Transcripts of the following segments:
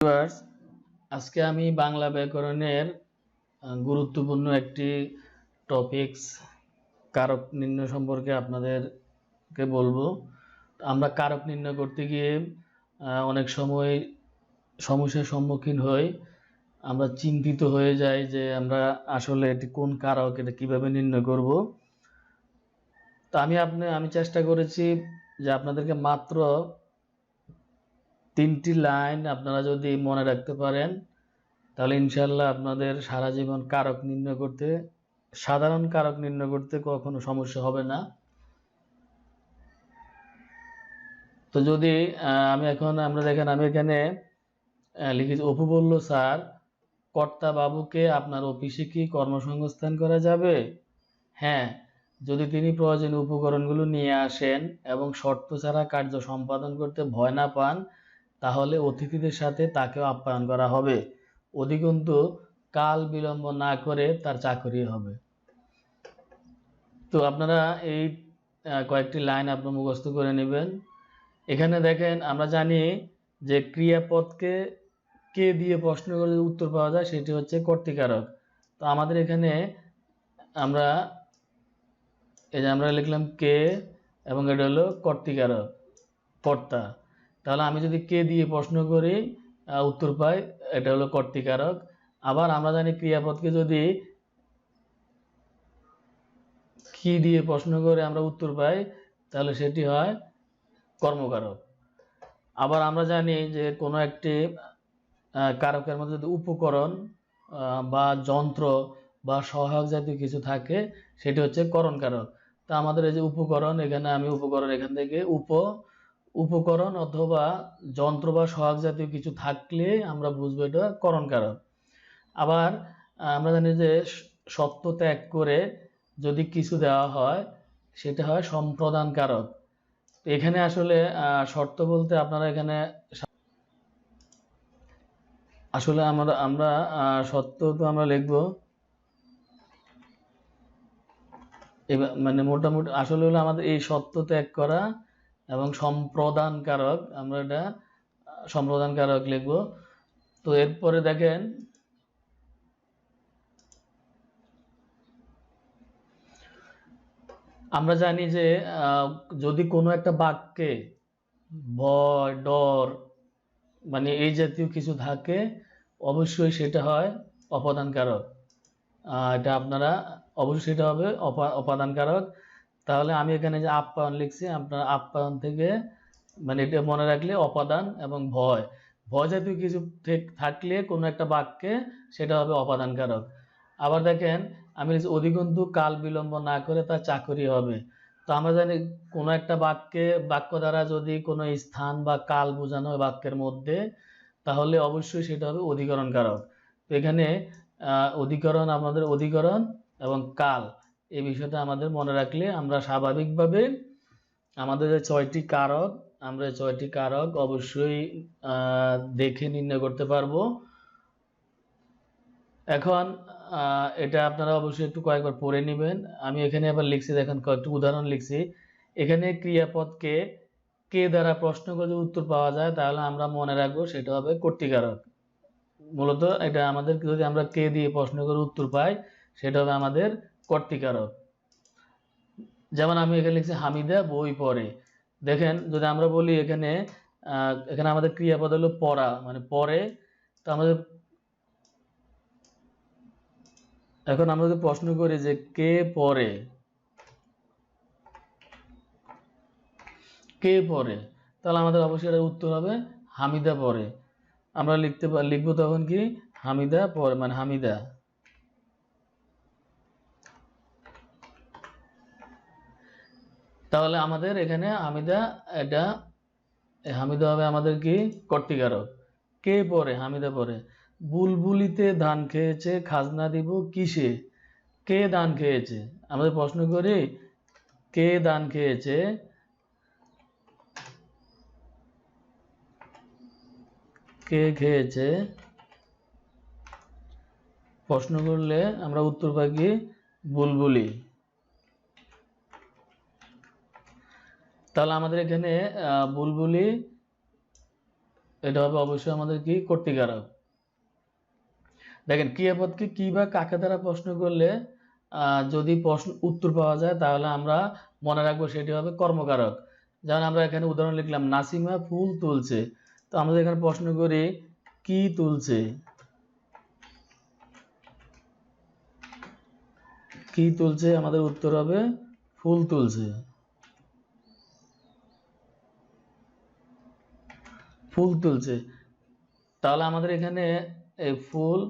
Viewers আজকে আমি বাংলা ব্যাকরণের গুরুত্বপূর্ণ একটি টপিকস কারক নির্ণয় সম্পর্কে আপনাদেরকে বলব। আমরা কারক নির্ণয় করতে গিয়ে অনেক সময় সমস্যার সম্মুখীন হই। আমরা চিন্তিত হয়ে যাই যে আমরা আসলে এটি কোন কারক, এটা কীভাবে নির্ণয় করব। তো আমি আপনি, আমি চেষ্টা করেছি যে আপনাদেরকে মাত্র তিনটি লাইন আপনারা যদি মনে রাখতে পারেন, তাহলে ইনশাল্লাহ আপনাদের সারা জীবন কারক নির্ণয় করতে, সাধারণ কারক নির্ণয় করতে কখনো সমস্যা হবে না। তো যদি আমি এখন, আমরা দেখেন, আমি এখানে লিখেছি অপু বলল, স্যার, কর্তা বাবুকে আপনার অফিসে কি কর্মসংস্থান করা যাবে? হ্যাঁ যদি তিনি প্রয়োজনীয় উপকরণগুলো নিয়ে আসেন এবং শর্ত ছাড়া কার্য সম্পাদন করতে ভয় না পান তাহলে অতিথিদের সাথে তাকেও আপ্যায়ন করা হবে। অধিকন্তু, কাল বিলম্ব না করে তার চাকরি হবে। তো আপনারা এই কয়েকটি লাইন আপনার মুখস্থ করে নেবেন। এখানে দেখেন, আমরা জানি যে ক্রিয়াপদকে কে দিয়ে প্রশ্ন করে উত্তর পাওয়া যায় সেটি হচ্ছে কর্তিকারক। তো আমাদের এখানে আমরা, এই যে আমরা লিখলাম কে এবং এটা হলো কর্তিকারক, কর্তা। তাহলে আমি যদি কে দিয়ে প্রশ্ন করি উত্তর পাই, এটা হলো কর্তিকারক। আবার আমরা জানি ক্রিয়াপদকে যদি কি দিয়ে প্রশ্ন করে আমরা উত্তর পাই, তাহলে সেটি হয় কর্মকারক। আবার আমরা জানি যে কোনো একটি কারকের মধ্যে যদি উপকরণ বা যন্ত্র, বা সহায়ক জাতীয় কিছু থাকে, সেটি হচ্ছে করণকারক। তা আমাদের এই যে উপকরণ, এখানে আমি উপকরণ এখান থেকে উপ উপকরণ অথবা যন্ত্র বা সহায়ক জাতীয় কিছু থাকলে আমরা বুঝব এটা করণ কারক আবার আমরা জানি যে সত্য ত্যাগ করে যদি কিছু দেওয়া হয়, সেটা হয় সম্প্রদান কারক। এখানে আসলে শর্ত বলতে আপনারা এখানে আসলে আমরা আমরা সত্য তো আমরা লিখব। মানে মোটামুটি, আসলে হলো আমাদের এই সত্য ত্যাগ করা এবং সম্প্রদান কারক আমরা এটা আহ, সম্প্রদান কারক লিখব। তো এরপরে দেখেন আমরা জানি যে যদি কোনো একটা বাক্যে ভয় ডর মানে এই জাতীয় কিছু থাকে অবশ্যই সেটা হয় অপদান কারক আহ, এটা আপনারা অবশ্যই সেটা হবে অপা- অপাদান কারক তাহলে আমি এখানে যে আপ্যায়ন লিখছি, আপনার আপ্যায়ন থেকে মানে এটা মনে রাখলে অপাদান এবং ভয়। ভয় জাতীয় কিছু থেক- থাকলে কোনো একটা বাক্যে সেটা হবে অপাদান কারক আবার দেখেন, আমি অধিকন্তু কাল বিলম্ব না করে তার চাকরি হবে। তো আমরা জানি কোনো একটা বাক্যে, বাক্য দ্বারা যদি কোনো স্থান বা কাল বোঝানো হয় বাক্যের মধ্যে, তাহলে অবশ্যই সেটা হবে অধিকরণ কারক তো এখানে অধিকরণ আমাদের অধিকরণ এবং কাল। এই বিষয়টা আমাদের মনে রাখলে আমরা স্বাভাবিকভাবে আমাদের যে ছয়টি কারক, আমরা ছয়টি কারক অবশ্যই দেখে নির্ণয় করতে পারব। এখন এটা আপনারা অবশ্যই একটু কয়েকবার পড়ে নেবেন। আমি এখানে আবার লিখছি, দেখেন কয়েকটি উদাহরণ লিখছি। এখানে ক্রিয়াপদকে কে দ্বারা প্রশ্ন করে উত্তর পাওয়া যায়, তাহলে আমরা মনে রাখব সেটা হবে কর্তিকারক। মূলত এটা আমাদের যদি আমরা কে দিয়ে প্রশ্ন করে উত্তর পাই, সেটা হবে আমাদের কর্তিকারক। যেমন আমি এখানে লিখছি হামিদা, বই পড়ে। দেখেন, যদি আমরা বলি এখানে এখানে আমাদের ক্রিয়াপদ হলো পড়া মানে পড়ে। তো আমাদের, এখন আমরা যদি প্রশ্ন করি যে কে পড়ে? কে পড়ে? তাহলে আমাদের অবশ্যই এটার উত্তর হবে, হামিদা পড়ে। আমরা লিখতে লিখব তখন কি? হামিদা পড়ে মানে হামিদা। তাহলে আমাদের এখানে হামিদা এটা হামিদা হবে আমাদের কি? কর্তিকারক। কে পরে? হামিদা পরে। বুলবুলিতে ধান খেয়েছে, খাজনা দিব কিসে? কে ধান খেয়েছে? আমাদের প্রশ্ন করি, কে ধান খেয়েছে? কে খেয়েছে? প্রশ্ন করলে আমরা উত্তর পাই বুলবুলি। তাহলে আমাদের এখানে বুলবুলি, এটা হবে অবশ্যই আমাদের কি? কর্তৃকারক। দেখেন ক্রিয়াপদকে কি বা কাকে দ্বারা প্রশ্ন করলে যদি প্রশ্ন, উত্তর পাওয়া যায়, তাহলে আমরা মনে রাখব সেটি হবে কর্মকারক। যেমন আমরা এখানে উদাহরণ লিখলাম, নাসিমা ফুল তুলছে। তো আমাদের এখানে প্রশ্ন করি, কি তুলছে? কি তুলছে? আমাদের উত্তর হবে, ফুল তুলছে। ফুল তুলছে। তাহলে আমাদের এখানে এই ফুল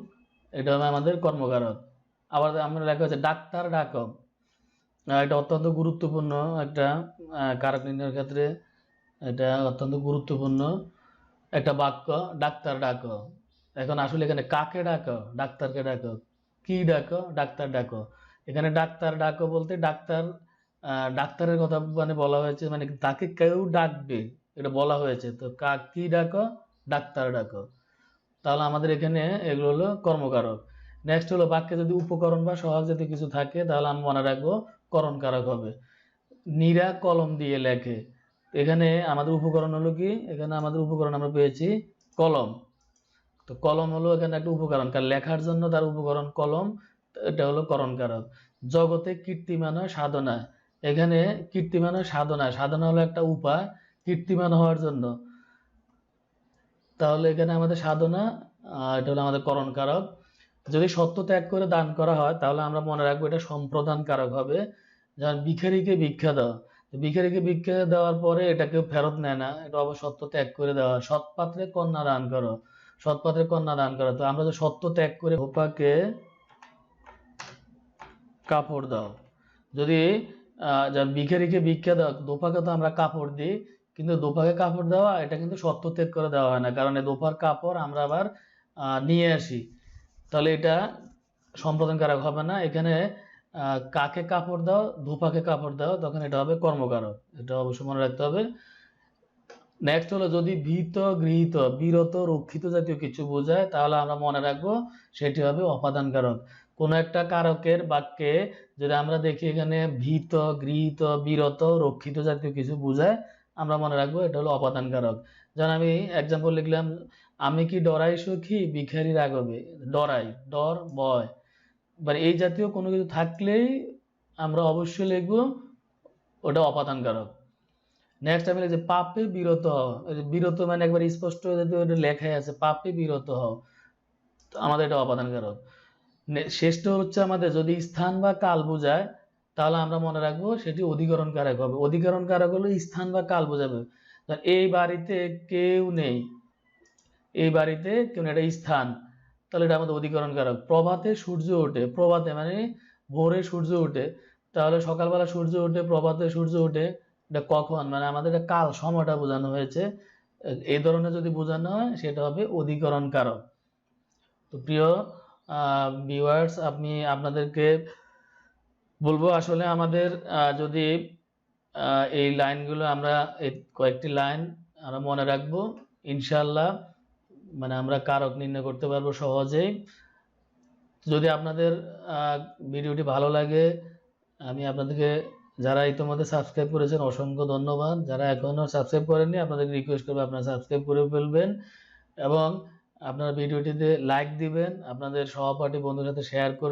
এটা হবে আমাদের কর্মকারক। আবার আমরা লেখা হচ্ছে ডাক্তার আহ, এটা অত্যন্ত গুরুত্বপূর্ণ একটা কারক নির্ণয়ের ক্ষেত্রে এটা অত্যন্ত গুরুত্বপূর্ণ একটা বাক্য ডাক্তার ডাকো। এখন আসলে এখানে কাকে ডাকো? ডাক্তারকে ডাকো। কি ডাকো? ডাক্তার ডাকো। এখানে ডাক্তার ডাকো বলতে ডাক্তার ডাক্তারের কথা মানে বলা হয়েছে মানে তাকে কেউ ডাকবে। এটা বলা হয়েছে। তো কা কি ডাকো? ডাক্তার ডাকো। তাহলে আমাদের এখানে এগুলো হলো কর্মকারক। নেক্সট হলো বাক্যে যদি উপকরণ বা সহজ যদি কিছু থাকে, তাহলে আমি মনে রাখব করণকারক হবে। নীরা কলম দিয়ে লেখে। এখানে আমাদের উপকরণ হলো কি? এখানে আমাদের উপকরণ আমরা পেয়েছি কলম। তো কলম হলো এখানে একটা উপকরণ। কারণ লেখার জন্য তার উপকরণ কলম, এটা হলো করণকারক। জগতে কীর্তিমান সাধনা। এখানে কীর্তিমান সাধনা। সাধনা হলো একটা উপায়। কীর্তিমান হওয়ার জন্য। তাহলে এখানে আমাদের সাধনা এটা হলো আমাদের করণকারক। যদি সত্য ত্যাগ করে দান করা হয়, তাহলে আমরা মনে রাখব এটা সম্প্রদান কারক হবে। যেমন ভিখারিকে ভিক্ষা দেওয়া ভিখারিকে ভিক্ষা দেওয়ার পরে এটা কেউ ফেরত নেয় না। এটা অবশ্য সত্য ত্যাগ করে দেওয়া সৎ পাত্রে কন্যা দান করো। সৎ পাত্রে কন্যা দান করো। তো আমরা যে সত্য ত্যাগ করে হোপাকে কাপড় দাও। যদি ভিখারিকে ভিক্ষা দাও দোপাকে তো আমরা কাপড় দিই। কিন্তু দোপাকে কাপড় দেওয়া, এটা কিন্তু সত্য ত্যাগ করে দেওয়া হয় না। কারণ দোপার কাপড় আমরা আবার নিয়ে আসি। তাহলে এটা সম্পাদনকারক হবে না। এখানে কাকে কাপড় দাও ধোপাকে কাপড় দাও, তখন এটা হবে কর্মকারক। এটা অবশ্যই মনে রাখতে হবে। নেক্সট হলো যদি ভীত, গৃহীত, বিরত, রক্ষিত জাতীয় কিছু বোঝায়, তাহলে আমরা মনে রাখব সেটি হবে অপাদান কারক কোনো একটা কারকের বাক্যে যদি আমরা দেখি এখানে ভীত, গৃহীত, বিরত, রক্ষিত জাতীয় কিছু বোঝায় আমরা মনে রাখব এটা হলো অপাদানকারক। যেমন আমি এক্সাম্পল লিখলাম, আমি কি ডরাই সুখী? ভিখারি রাগবে ডরাই, ডর বয় এবার এই জাতীয় কোনো কিছু থাকলেই আমরা অবশ্যই লিখব ওটা অপাদানকারক। নেক্সট আমি লিখছি, পাপে বিরত হও। বিরত মানে একবার স্পষ্ট ওটা লেখাই আছে, পাপে বিরত হও। আমাদের এটা অপাদানকারক। শেষটা হচ্ছে আমাদের যদি স্থান বা কাল বোঝায় তাহলে আমরা মনে রাখব সেটি অধিকরণ কারক হবে। অধিকরণ কারক হলো স্থান বা কাল বোঝাবে। এই বাড়িতে কেউ নেই এই বাড়িতে কেউ নেই, এটা স্থান। তাহলে এটা আমাদের অধিকরণ কারক প্রভাতে সূর্য ওঠে প্রভাতে মানে ভোরে সূর্য ওঠে। তাহলে সকালবেলা সূর্য ওঠে প্রভাতে সূর্য ওঠে এটা কখন? মানে আমাদের এটা কাল সময়টা বোঝানো হয়েছে। এই ধরনের যদি বোঝানো হয় সেটা হবে অধিকরণ কারক তো প্রিয় ভিউয়ার্স আপনি আপনাদেরকে বলব আসলে আমাদের যদি এই লাইনগুলো আমরা কয়েকটি লাইন আমরা মনে রাখব ইনশাল্লাহ মানে আমরা কারক নির্ণয় করতে পারব সহজেই। যদি আপনাদের ভিডিওটি ভালো লাগে, আমি আপনাদেরকে, যারা ইতিমধ্যে সাবস্ক্রাইব করেছেন, অসংখ্য ধন্যবাদ। যারা এখনও সাবস্ক্রাইব করেননি আপনাদের রিকোয়েস্ট করব আপনারা সাবস্ক্রাইব করে ফেলবেন। এবং আপনারা ভিডিওটিতে লাইক দিবেন, আপনাদের সহপাঠী বন্ধুর সাথে শেয়ার করবেন।